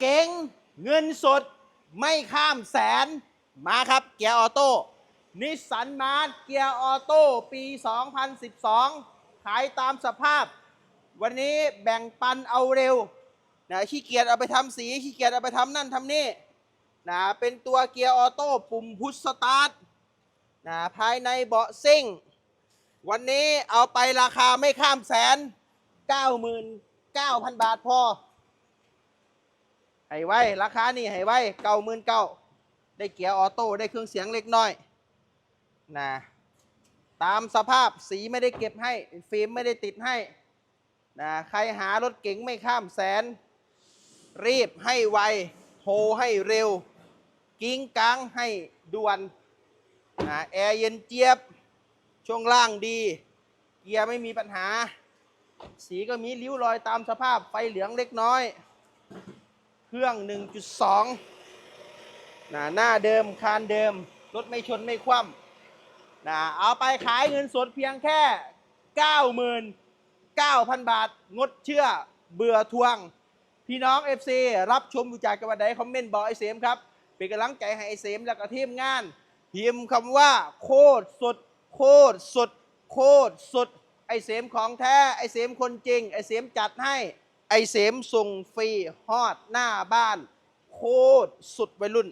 เก๋งเงินสดไม่ข้ามแสนมาครับ เกียร์ออโต้นิสสันมาร์เกียร์ออโต้ปี 2012 ขายตามสภาพ วันนี้แบ่งปันเอาเร็วนะขี้เกียจเอาไปทำสีขี้เกียจเอาไปทำนั่นทำนี่นะเป็นตัวเกียร์ออโต้ปุ่มพุชสตาร์ทนะภายในเบาะซิ่ง วันนี้เอาไปราคาไม่ข้ามแสน 99,000 บาทพอ ให้ไว้ ราคานี่ให้ไว้เก้าหมื่นเก้าได้เกียร์ออโต้ได้เครื่องเสียงเล็กน้อยนะตามสภาพสีไม่ได้เก็บให้ ฟิล์มไม่ได้ติดให้นะใครหารถเก๋งไม่ข้ามแสน รีบให้ไวโทรให้เร็ว กิ้งกังให้ด่วนนะแอร์เย็นเจี๊ยบ ช่วงล่างดี เกียร์ไม่มีปัญหา สีก็มีริ้วรอยตามสภาพไฟเหลืองเล็กน้อย เครื่อง 1.2นะหน้าเดิมคานเดิม รถไม่ชนไม่คว่ำนะเอาไปขายเงินสดเพียงแค่ 99,000 บาท งดเชื่อเบื่อทวง พี่น้อง FC รับชมอยู่จากจังหวัดใดคอมเมนต์บอกไอเสมครับ เป็นกำลังใจให้ไอเสมแล้วก็ทีมงานพิมพ์คำว่าโคตรสุดโคตรสุดโคตรสุดไอเสมของแท้ ไอเสมคนจริง ไอเสมจัดให้ ไอเสมส่งฟรีฮอดหน้าบ้าน โคตรสุดวัยรุ่น